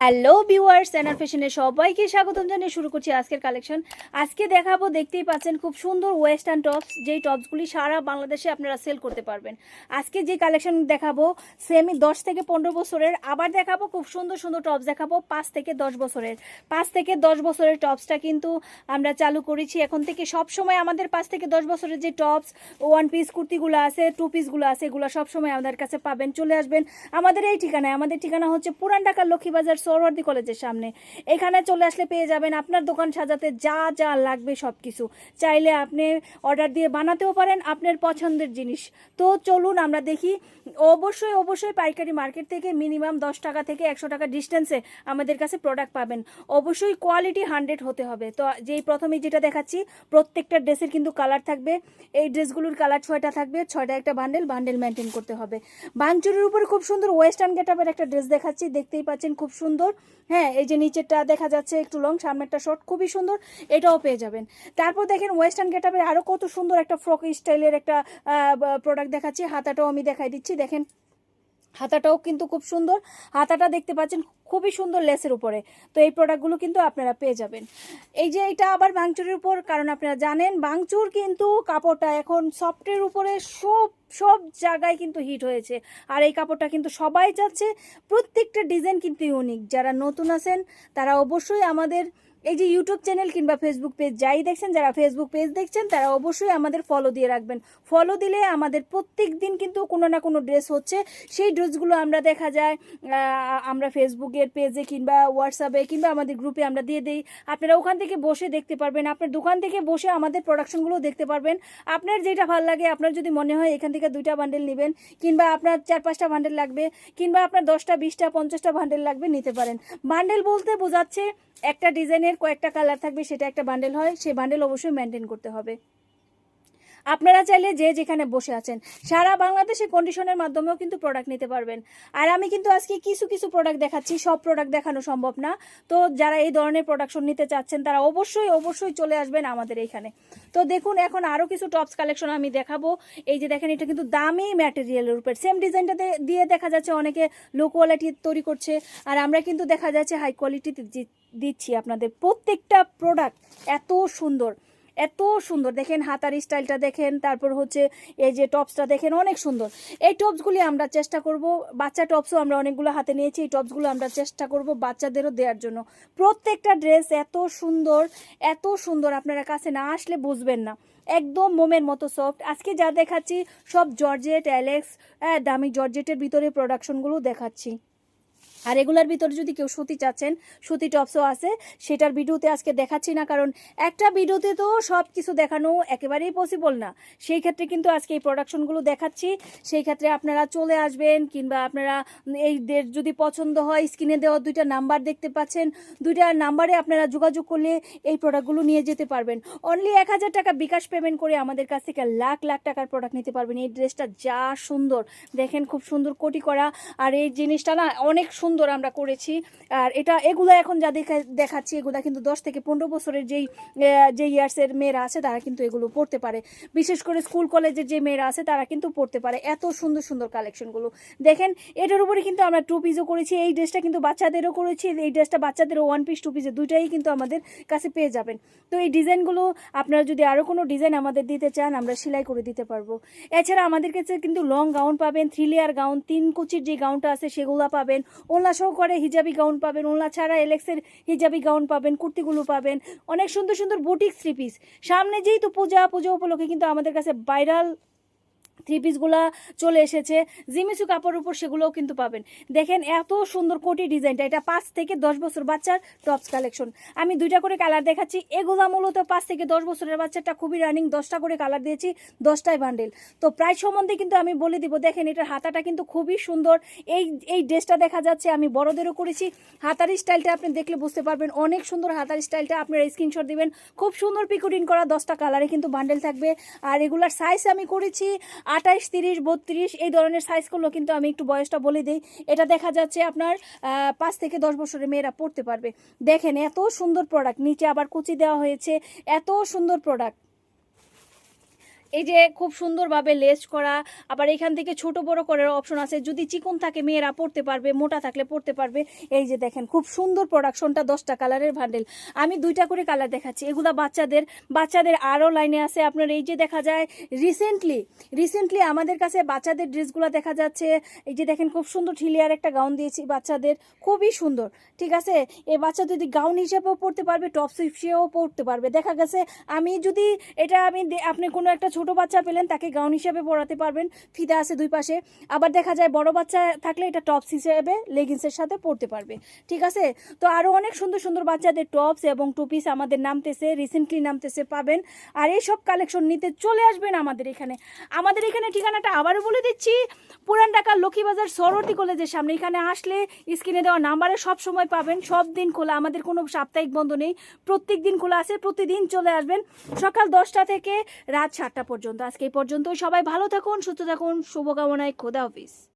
Hello viewers এনার ফ্যাশনে সবাইকে স্বাগতম জানিয়ে শুরু করছি আজকের কালেকশন আজকে দেখাবো, দেখতেই পাচ্ছেন খুব সুন্দর ওয়েস্টার্ন টপস যেই টপসগুলি সারা বাংলাদেশে আপনারা সেল করতে পারবেন। আজকে যে কালেকশন দেখাবো সেমি দশ থেকে পনেরো বছরের। আবার দেখাবো, খুব সুন্দর সুন্দর টপস দেখাবো, পাঁচ থেকে দশ বছরের। পাঁচ থেকে দশ বছরের টপসটা কিন্তু আমরা চালু করেছি। এখন থেকে সব সময় আমাদের পাঁচ থেকে দশ বছরের যে টপস ওয়ান পিস কুর্তিগুলো আছে টু পিসগুলো আছে, এগুলো সব সময় আমাদের কাছে পাবেন। চলে আসবেন আমাদের এই ঠিকানায়। আমাদের ঠিকানা হচ্ছে পুরান ঢাকার লক্ষ্মীবাজার সরওয়ার্দি কলেজের সামনে। এখানে চলে আসলে পেয়ে যাবেন আপনার দোকান সাজাতে যা যা লাগবে সব কিছু চাইলে আপনি অর্ডার দিয়ে বানাতেও পারেন আপনার পছন্দের জিনিস। তো চলুন আমরা দেখি। অবশ্যই অবশ্যই পাইকারি মার্কেট থেকে মিনিমাম দশ টাকা থেকে একশো টাকা ডিস্টেন্সে আমাদের কাছে প্রোডাক্ট পাবেন। অবশ্যই কোয়ালিটি হান্ড্রেড হতে হবে। তো যেই প্রথমে যেটা দেখাচ্ছি, প্রত্যেকটা ড্রেসের কিন্তু কালার থাকবে। এই ড্রেসগুলোর কালার ছয়টা থাকবে, ছয়টা একটা বান্ডেল বান্ডেল মেনটেন করতে হবে। বাংচুরির উপরে খুব সুন্দর ওয়েস্টার্ন গেটআপের একটা ড্রেস দেখাচ্ছি, দেখতেই পাচ্ছেন খুব সুন্দর হ্যাঁ এই যে নিচেরটা দেখা যাচ্ছে একটু লং সামনেরটা শর্ট খুবই সুন্দর। এটাও পেয়ে যাবেন। তারপর দেখেন ওয়েস্টার্ন গেটআপের আরও কত সুন্দর একটা ফ্রক স্টাইলের একটা প্রোডাক্ট দেখাচ্ছি। হাতাটাও আমি দেখাই দিচ্ছি। দেখেন হাতাটাও কিন্তু খুব সুন্দর। হাতাটা দেখতে পাচ্ছেন খুবই সুন্দর লেসের উপরে। তো এই প্রোডাক্টগুলো কিন্তু আপনারা পেয়ে যাবেন। এই যে এটা আবার বাংচুরের উপর, কারণ আপনারা জানেন বাংচুর কিন্তু কাপড়টা এখন সফটের উপরে সব সব জায়গায় কিন্তু হিট হয়েছে। আর এই কাপড়টা কিন্তু সবাই চাচ্ছে। প্রত্যেকটা ডিজাইন কিন্তু ইউনিক যারা নতুন আছেন, তারা অবশ্যই আমাদের এই যে ইউটিউব চ্যানেল কিংবা ফেসবুক পেজ যাই দেখছেন, যারা ফেসবুক পেজ দেখছেন, তারা অবশ্যই আমাদের ফলো দিয়ে রাখবেন। ফলো দিলে আমাদের প্রত্যেক দিন কিন্তু কোনো না কোনো ড্রেস হচ্ছে। সেই ড্রেসগুলো আমরা দেখা যায় আমরা ফেসবুকের পেজে কিংবা হোয়াটসঅ্যাপে কিংবা আমাদের গ্রুপে আমরা দিয়ে দিই। আপনারা ওখান থেকে বসে দেখতে পারবেন। আপনার দোকান থেকে বসে আমাদের প্রোডাকশনগুলো দেখতে পারবেন। আপনার যেটা ভালো লাগে, আপনার যদি মনে হয় এখান থেকে দুইটা বান্ডেল নেবেন, কিংবা আপনার চার পাঁচটা বান্ডেল লাগবে, কিংবা আপনার দশটা, বিশটা, পঞ্চাশটা বান্ডেল লাগবে, নিতে পারেন। বান্ডেল বলতে বোঝাচ্ছে একটা ডিজাইনের কয়েকটা কালার থাকবে সেটা একটা বান্ডেল হয় সেই বান্ডেল অবশ্যই মেনটেন করতে হবে। আপনারা চাইলে যে যেখানে বসে আছেন, সারা বাংলাদেশে কন্ডিশনের মাধ্যমেও কিন্তু প্রোডাক্ট নিতে পারবেন। আর আমি কিন্তু আজকে কিছু কিছু প্রোডাক্ট দেখাচ্ছি, সব প্রোডাক্ট দেখানো সম্ভব না। তো যারা এই ধরনের প্রোডাকশন নিতে চাচ্ছেন, তারা অবশ্যই অবশ্যই চলে আসবেন আমাদের এইখানে তো দেখুন, এখন আরও কিছু টপস কালেকশন আমি দেখাবো। এই যে দেখেন, এটা কিন্তু দামি ম্যাটেরিয়ালের উপর। সেম ডিজাইনটাতে দিয়ে দেখা যাচ্ছে অনেকে লো কোয়ালিটি তৈরি করছে। আর আমরা কিন্তু দেখা যাচ্ছে হাই কোয়ালিটিতে দিচ্ছি আপনাদের। প্রত্যেকটা প্রোডাক্ট এত সুন্দর। এত সুন্দর। দেখেন হাতার স্টাইলটা দেখেন, তারপর হচ্ছে এই যে টপসটা দেখেন, অনেক সুন্দর। এই টপসগুলি আমরা চেষ্টা করব, বাচ্চা টপসও আমরা অনেকগুলো হাতে নিয়েছি, এই টপসগুলো আমরা চেষ্টা করব বাচ্চাদেরও দেওয়ার জন্য। প্রত্যেকটা ড্রেস এত সুন্দর এত সুন্দর, আপনারা কাছে না আসলে বুঝবেন না। একদম মোমের মতো সফট আজকে যা দেখাচ্ছি, সব জর্জেট অ্যালেক্স দামি জর্জেটের ভিতরে প্রোডাকশনগুলো দেখাচ্ছি। আর এগুলার ভিতরে যদি কেউ সুতি চাচ্ছেন, সুতি টপসও আছে, সেটার ভিডিওতে আজকে দেখাচ্ছি না, কারণ একটা ভিডিওতে তো সব কিছু দেখানো একেবারেই পসিবল না। সেই ক্ষেত্রে কিন্তু আজকে এই প্রোডাকশনগুলো দেখাচ্ছি। সেই ক্ষেত্রে আপনারা চলে আসবেন, কিংবা আপনারা এই ডেট যদি পছন্দ হয় স্ক্রিনে দেওয়া দুইটা নাম্বার দেখতে পাচ্ছেন। দুইটা নাম্বারে আপনারা যোগাযোগ করলে এই প্রোডাক্টগুলো নিয়ে যেতে পারবেন। অনলি এক হাজার টাকা বিকাশ পেমেন্ট করে আমাদের কাছ থেকে লাখ লাখ টাকার প্রোডাক্ট নিতে পারবেন। এই ড্রেসটা যা সুন্দর, দেখেন খুব সুন্দর কোটি করা। আর এই জিনিসটা না, অনেক সুন্দর আমরা করেছি। আর এটা, এগুলো এখন যা দেখা, দেখাচ্ছি, এগুলো কিন্তু দশ থেকে পনেরো বছরের যেই যে ইয়ার্সের মেয়েরা আছে, তারা কিন্তু এগুলো পড়তে পারে। বিশেষ করে স্কুল কলেজের যে মেয়েরা আছে, তারা কিন্তু পড়তে পারে। এত সুন্দর সুন্দর কালেকশনগুলো দেখেন, এটার উপরে কিন্তু আমরা টু পিসও করেছি। এই ড্রেসটা কিন্তু বাচ্চাদেরও করেছি। এই ড্রেসটা বাচ্চাদেরও ওয়ান পিস টু পিসে দুইটাই কিন্তু আমাদের কাছে পেয়ে যাবেন। তো এই ডিজাইনগুলো আপনারা যদি আরও কোনো ডিজাইন আমাদের দিতে চান, আমরা সেলাই করে দিতে পারব। এছাড়া আমাদের কাছে কিন্তু লং গাউন পাবেন থ্রি লেয়ার গাউন তিন কুচির যে গাউনটা আছে, সেগুলো পাবেন। ওনলা সহ করে, হিজাবি গাউন পাবেন ওলনা ছাড়া এলেক্সের হিজাবি গাউন পাবেন, কুর্তিগুলো পাবেন, অনেক সুন্দর সুন্দর বুটিক থ্রি পিস সামনে তো পূজা, পুজো উপলক্ষে কিন্তু আমাদের কাছে ভাইরাল থ্রি পিসগুলা চলে এসেছে। জিমিসু কাপড়ের উপর সেগুলোও কিন্তু পাবেন। দেখেন এত সুন্দর কোটি ডিজাইনটা, এটা পাঁচ থেকে দশ বছর বাচ্চার টপস কালেকশন আমি দুইটা করে কালার দেখাচ্ছি, এগুলা মূলত পাঁচ থেকে দশ বছরের বাচ্চাটা খুবই রানিং দশটা করে কালার দিয়েছি, দশটাই বান্ডেল তো প্রাইস সম্বন্ধে কিন্তু আমি বলে দিব, দেখেন এটার হাতাটা কিন্তু খুবই সুন্দর। এই এই ড্রেসটা দেখা যাচ্ছে, আমি বড়দেরও করেছি। হাতার স্টাইলটা আপনি দেখলে বুঝতে পারবেন, অনেক সুন্দর হাতার স্টাইলটা আপনারা স্ক্রিনশট দিবেন। খুব সুন্দর পিকুডিন করা দশটা কালারে কিন্তু বান্ডেল থাকবে। আর এগুলার সাইজ আমি করেছি আঠাইশ তিরিশ, বত্রিশ এই ধরনের সাইজগুলো কিন্তু আমি একটু বয়সটা বলে দিই। এটা দেখা যাচ্ছে আপনার পাঁচ থেকে দশ বছরের মেয়েরা পড়তে পারবে। দেখেন এত সুন্দর প্রোডাক্ট নিচে আবার কুচি দেওয়া হয়েছে, এত সুন্দর প্রোডাক্ট এই যে খুব সুন্দরভাবে লেস করা, আবার এখান থেকে ছোট বড় করার অপশন আছে। যদি চিকন থাকে, মেয়েরা পড়তে পারবে, মোটা থাকলে পড়তে পারবে। এই যে দেখেন, খুব সুন্দর প্রোডাকশনটা দশটা কালারের ভান্ডেল আমি দুইটা করে কালার দেখাচ্ছি। এগুলা বাচ্চাদের বাচ্চাদের আরও লাইনে আছে। আপনার এই যে দেখা যায় রিসেন্টলি রিসেন্টলি আমাদের কাছে বাচ্চাদের ড্রেসগুলো দেখা যাচ্ছে। এই যে দেখেন, খুব সুন্দর ঠিলিয়ার একটা গাউন দিয়েছি বাচ্চাদের। খুবই সুন্দর, ঠিক আছে? এই বাচ্চা যদি গাউন হিসেবেও পড়তে পারবে টপ হিসেবেও পড়তে পারবে। দেখা গেছে, আমি যদি, এটা আমি আপনি কোনো একটা ছোট বাচ্চা পেলেন, তাকে গাউন হিসাবে পড়াতে পারবেন। ফিতা আছে দুই পাশে। আবার দেখা যায়, বড় বাচ্চা থাকলে এটা টপস হিসেবে লেগিংসের সাথে পড়তে পারবে। ঠিক আছে? তো আরও অনেক সুন্দর সুন্দর বাচ্চাদের টপস এবং টুপিস আমাদের নামতেছে রিসেন্টলি নামতেছে পাবেন। আর এই সব কালেকশন নিতে চলে আসবেন আমাদের এখানে। আমাদের এখানে ঠিকানাটা আবারও বলে দিচ্ছি। পুরান ঢাকার লক্ষ্মীবাজার সরোয়ার্দী কলেজের সামনে। এখানে আসলে স্ক্রিনে দেওয়া নাম্বারে সব সময় পাবেন। সব দিন খোলা, আমাদের কোনো সাপ্তাহিক বন্ধ নেই। প্রত্যেক দিন খোলা আছে, প্রতিদিন চলে আসবেন। সকাল দশটা থেকে রাত সাতটা পর্যন্ত। আজকে এই পর্যন্ত সবাই ভালো থাকুন সুস্থ থাকুন। শুভকামনায় খোদা অফিস